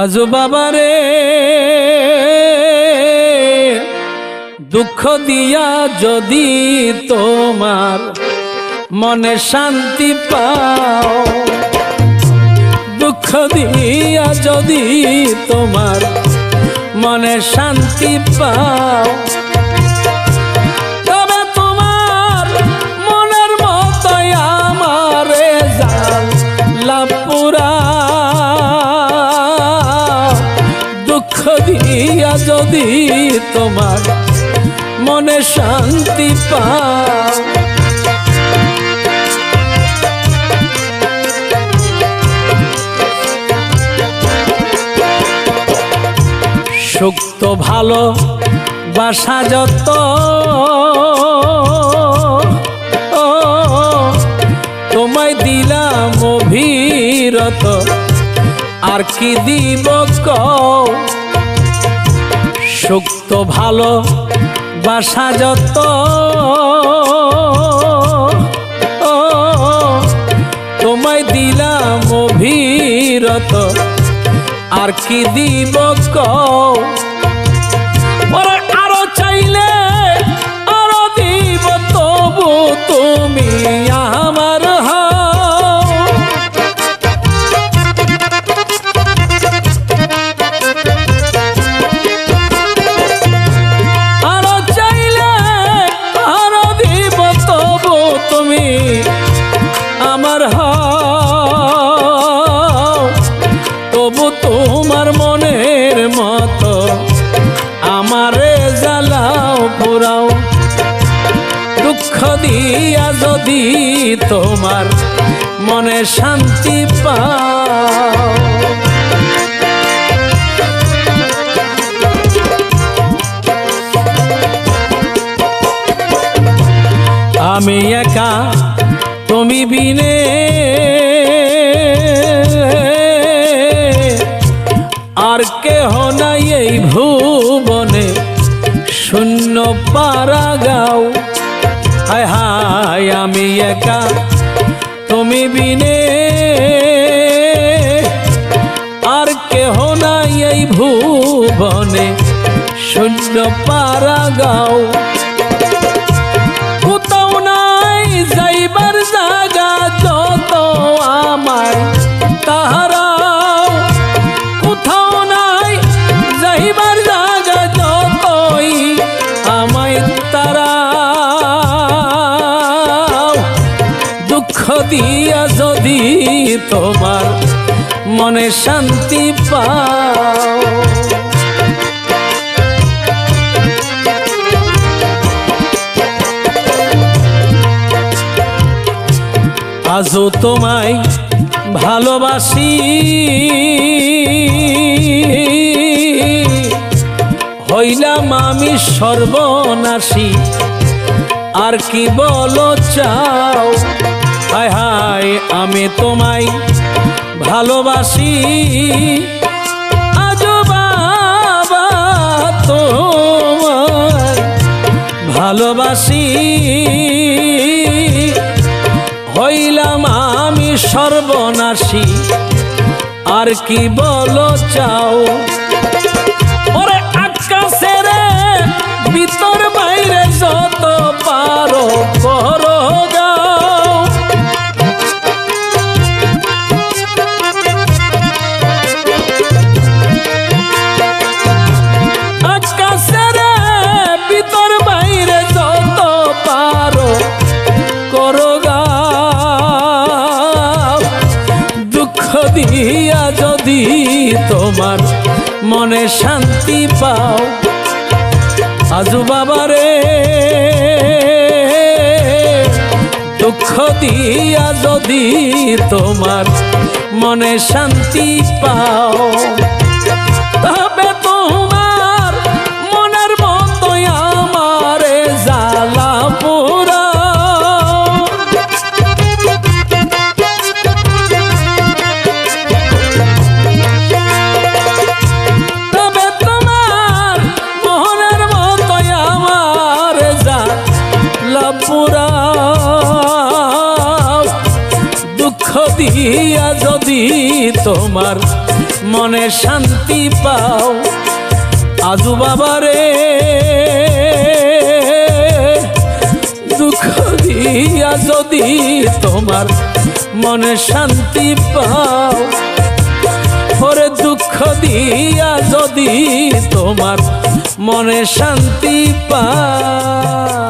আজ বাবারে দুঃখ দিয়া যদি তোমার মনে শান্তি পাও, দুঃখ দিয়া যদি তোমার মনে শান্তি পাও যদি তোমার মনে শান্তি পাও সুক্ত ভালো, বাসা যত। তোমায় দিলাম অভিরত। আর কি দিব কও? সুক্ত ভালো বাসা যত। তোমায় দিলাম অভিরত। আর কি দিব কও? যদি তোমার মনে শান্তি পাও। আমি একা, তুমি বিনে। আর কেহ নাই এই ভুবনে, শূন্য পারা গাও হায়। আমি একা তুমি বিনে। আর কেহ নাই এই ভুবনে শূন্য পারা গাও। তোমার মনে শান্তি পাও। আজও তোমায় ভালোবাসি। হইলাম আমি সর্বনাশী, আর কি বলো চাও? হায় হায় আমি তোমায় ভালোবাসি। আজও বাবা ভালোবাসি। হইলাম আমি সর্বনাশী। আর কি বলো চাও? দুঃখ দিয়া যদি তোমার মনে শান্তি পাও, আজু বাবারে দুঃখ দিয়া যদি তোমার মনে শান্তি পাও, তবে দিয়া যদি তোমার মনে শান্তি পাও, আজু বাবারে দুঃখ দিয়া যদি তোমার মনে শান্তি পাও, ওরে দুঃখ দিয়া যদি তোমার মনে শান্তি পাও।